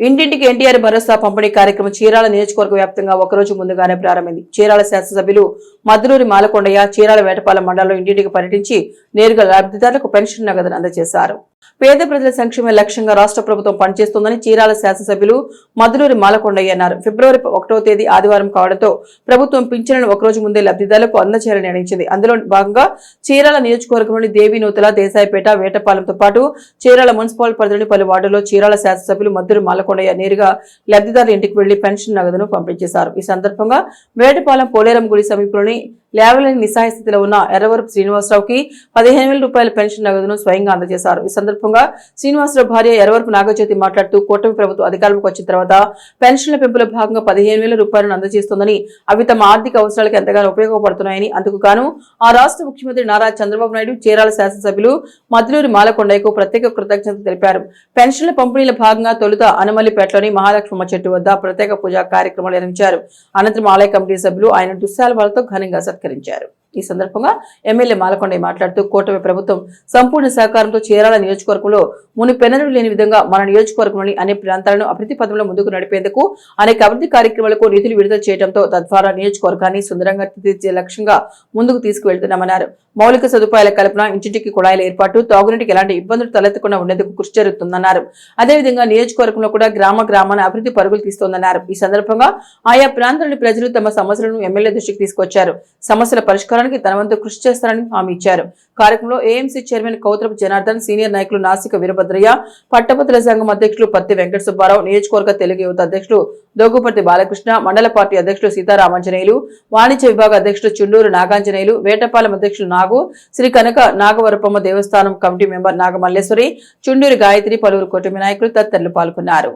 ఇంటింటికి ఎన్టీఆర్ భరోసా పంపిణీ కార్యక్రమం చీరాల నియోజకవర్గ వ్యాప్తంగా ఒకరోజు ముందుగానే ప్రారంభమైంది. చీరాల శాసనసభ్యులు మద్రూరి మాలకొండయ్య చీరాల వేటపాలెం మండలంలో ఇంటింటికి పర్యటించి నేరుగా లబ్ధిదారులకు పెన్షన్ నగదును అందజేశారు. పేద ప్రజల సంక్షేమ లక్ష్యంగా రాష్ట్ర ప్రభుత్వం పనిచేస్తోందని చీరాల శాసనసభ్యులు మద్దులూరి మాలకొండయ్య అన్నారు. ఫిబ్రవరి ఒకటో తేదీ ఆదివారం కావడంతో ప్రభుత్వం పింఛన్లను ఒకరోజు ముందే లబ్ధిదారులకు అందచేయాలని నిర్ణయించింది. అందులో భాగంగా చీరాల నియోజకవర్గంలోని దేవీనూతల దేశాయిపేట వేటపాలెంతో పాటు చీరాల మున్సిపల్ పరిధిలోని పలు వార్డుల్లో చీరాల శాసనసభ్యులు మద్దూరు మాలకొండయ్య నేరుగా లబ్దిదారుల ఇంటికి వెళ్ళి పెన్షన్ నగదును పంపించేశారు. ఈ సందర్భంగా వేటపాలెం పోలేరం గుడి సమీపంలోని లేవలేని నిస్సహాయ స్థితిలో ఉన్న ఎర్రవరపు శ్రీనివాసరావుకి పదిహేను వేల రూపాయల పెన్షన్ నగదును స్వయంగా అందజేశారు. ఈ సందర్భంగా శ్రీనివాసరావు భార్య ఎరవరపు నాగజ్యోతి మాట్లాడుతూ కూటమి ప్రభుత్వం అధికారంలోకి వచ్చిన తర్వాత పెన్షన్ల పెంపులో భాగంగా పదిహేను వేల రూపాయలను అందజేస్తోందని అవి తమ ఆర్థిక అవసరాలకు ఎంతగానో ఉపయోగపడుతున్నాయని అందుకు గాను ఆ రాష్ట్ర ముఖ్యమంత్రి నారా చంద్రబాబు నాయుడు చీరాల శాసనసభ్యులు మద్దులూరి మాలకొండయ్యకు ప్రత్యేక కృతజ్ఞతలు తెలిపారు. పెన్షన్ల పంపిణీల భాగంగా తొలుత అనమల్లిపేటలోని మహాలక్ష్మమ్మ చెట్టు వద్ద ప్రత్యేక పూజా కార్యక్రమాలు నిర్వహించారు. అనంతరం ఆలయ కమిటీ సభ్యులు ఆయన దుశ్శాలవాలతో ఘనంగా సత్కరించారు. ఈ సందర్భంగా ఎమ్మెల్యే మాలకొండయ్య మాట్లాడుతూ కూటమి ప్రభుత్వం సంపూర్ణ సహకారంతో చేరాల నియోజకవర్గంలో మునిపెన్నడూ లేని విధంగా మన నియోజకవర్గంలోని అన్ని ప్రాంతాలను అభివృద్ధి పదంలో ముందుకు నడిపేందుకు అనేక అభివృద్ధి కార్యక్రమాలకు నిధులు విడుదల చేయడంతో తద్వారా నియోజకవర్గాన్ని సుందరంగా తీర్చే లక్ష్యంగా ముందుకు తీసుకువెళ్తున్నామన్నారు. మౌలిక సదుపాయాల కల్పన ఇంటింటికి కుళాయిల ఏర్పాటు తాగునీటికి ఎలాంటి ఇబ్బందులు తలెత్తకుండా ఉండేందుకు కృషి జరుగుతుందన్నారు. అదేవిధంగా నియోజకవర్గంలో కూడా గ్రామ గ్రామాన అభివృద్ధి పరుగులు తీస్తోందన్నారు. ఈ సందర్భంగా ఆయా ప్రాంతాల ప్రజలు తమ సమస్యలను ఎమ్మెల్యే దృష్టికి తీసుకొచ్చారు. సమస్యల పరిష్కారం తనవంతు కృషి చేస్తారని హామీ ఇచ్చారు. కార్యక్రమంలో AMC chairman Koutharapu Janardhan senior నాయకులు నాసిక వీరభద్రయ్య పట్టభద్రుల సంఘం అధ్యక్షులు పత్తి వెంకట సుబ్బారావు నియోజకవర్గ తెలుగు యువత అధ్యక్షులు దోగుపర్తి బాలకృష్ణ మండల పార్టీ అధ్యక్షులు సీతారామాంజనేయులు వాణిజ్య విభాగ అధ్యక్షులు చుండూరు నాగాంజనేయులు వేటపాలెం అధ్యక్షులు నాగు శ్రీ కనక నాగవరపమ్మ దేవస్థానం కమిటీ మెంబర్ నాగమల్లేశ్వరి చుండూరు గాయత్రి పలువురు కూటమి నాయకులు తదితరులు పాల్గొన్నారు.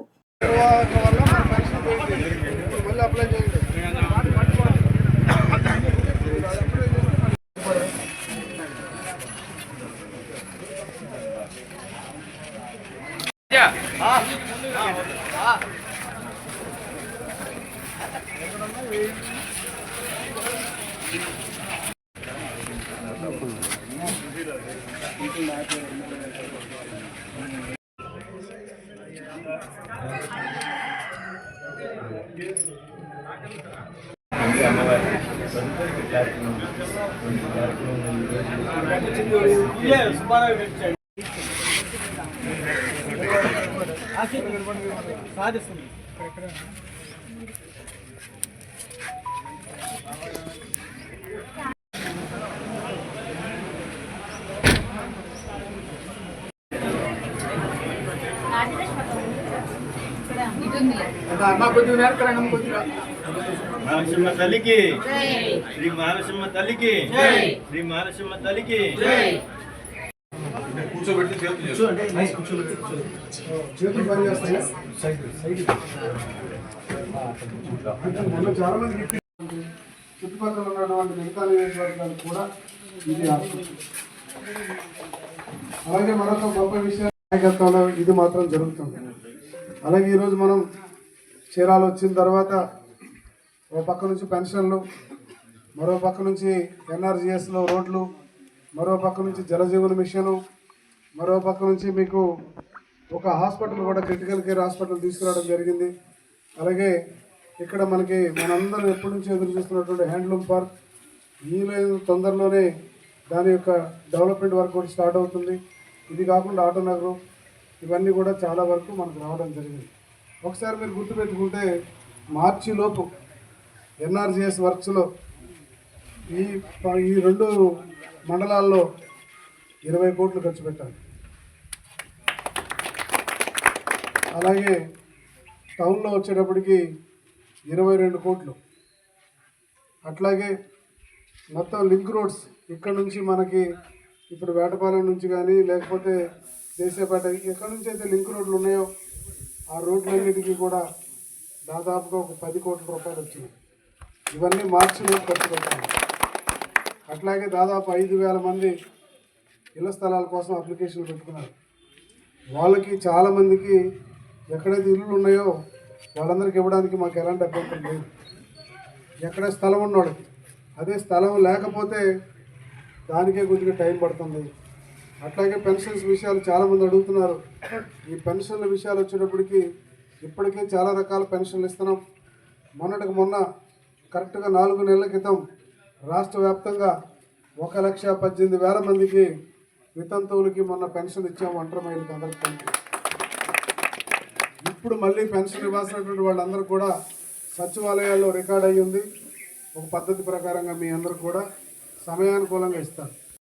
అమ్మా కొద్దిగా నేర్కరండి అమ్మ కొద్దిగా మహానరసింహ తల్లికి. శ్రీ మహానరసింహ తల్లికి. తల్లికి చేతులు పని చేస్తాయి? మొన్న చాలా మంది చుట్టుపక్కల ఉన్నటువంటి మిగతా నియోజకవర్గాలు కూడా ఇది. అలాగే మరొక గొప్ప విషయం నాయకత్వంలో ఇది మాత్రం జరుగుతుంది. అలాగే ఈరోజు మనం చీరాలు వచ్చిన తర్వాత ఓ పక్క నుంచి పెన్షన్లు మరో పక్క నుంచి ఎన్ఆర్జిఎస్లో రోడ్లు మరో పక్క నుంచి జలజీవన మిషన్ మరో పక్క నుంచి మీకు ఒక హాస్పిటల్ కూడా క్రిటికల్ కేర్ హాస్పిటల్ తీసుకురావడం జరిగింది. అలాగే ఇక్కడ మనకి మనందరం ఎప్పటి నుంచి ఎదురు చూస్తున్నటువంటి హ్యాండ్లూమ్ పార్క్. వీలైన తొందరలోనే దాని యొక్క డెవలప్మెంట్ వర్క్ కూడా స్టార్ట్ అవుతుంది. ఇది కాకుండా ఆటో నగరం ఇవన్నీ కూడా చాలా వరకు మనకు రావడం జరిగింది. ఒకసారి మీరు గుర్తుపెట్టుకుంటే మార్చిలోపు ఎన్ఆర్జిఎస్ వర్క్స్లో ఈ ఈ రెండు మండలాల్లో ఇరవై కోట్లు ఖర్చు పెట్టాలి. అలాగే టౌన్లో వచ్చేటప్పటికి ఇరవై రెండు కోట్లు. అట్లాగే మొత్తం లింక్ రోడ్స్ ఇక్కడ నుంచి మనకి ఇప్పుడు వేటపాలెం నుంచి కానీ లేకపోతే దేశపేట ఎక్కడి నుంచి అయితే లింక్ రోడ్లు ఉన్నాయో ఆ రోడ్లన్నిటికీ కూడా దాదాపుగా ఒక పది కోట్ల రూపాయలు వచ్చింది ఇవన్నీ మార్చిలో ఖర్చు పెట్టాలి. అట్లాగే దాదాపు ఐదు వేల మంది ఇళ్ళ స్థలాల కోసం అప్లికేషన్లు పెట్టుకున్నారు. వాళ్ళకి చాలామందికి ఎక్కడైతే ఇల్లులు ఉన్నాయో వాళ్ళందరికీ ఇవ్వడానికి మాకు ఎలాంటి అభ్యంతరం లేదు. ఎక్కడ స్థలం ఉన్నవాడికి అదే స్థలం లేకపోతే దానికే కొద్దిగా టైం పడుతుంది. అట్లాగే పెన్షన్స్ విషయాలు చాలామంది అడుగుతున్నారు. ఈ పెన్షన్ల విషయాలు వచ్చేటప్పటికి ఇప్పటికే చాలా రకాల పెన్షన్లు ఇస్తున్నాం. మొన్నటికి మొన్న కరెక్ట్గా నాలుగు నెలల క్రితం రాష్ట్ర వ్యాప్తంగా ఒక లక్ష పద్దెనిమిది వేల మందికి వితంతువులకి మొన్న పెన్షన్ ఇచ్చాము ఒంటరి మహిళకి అందరికీ ఇప్పుడు మళ్ళీ పెన్షన్ ఇవ్వాల్సినటువంటి వాళ్ళందరూ కూడా సచివాలయాల్లో రికార్డ్ అయ్యి ఉంది. ఒక పద్ధతి ప్రకారంగా మీ అందరూ కూడా సమయానుకూలంగా ఇస్తారు.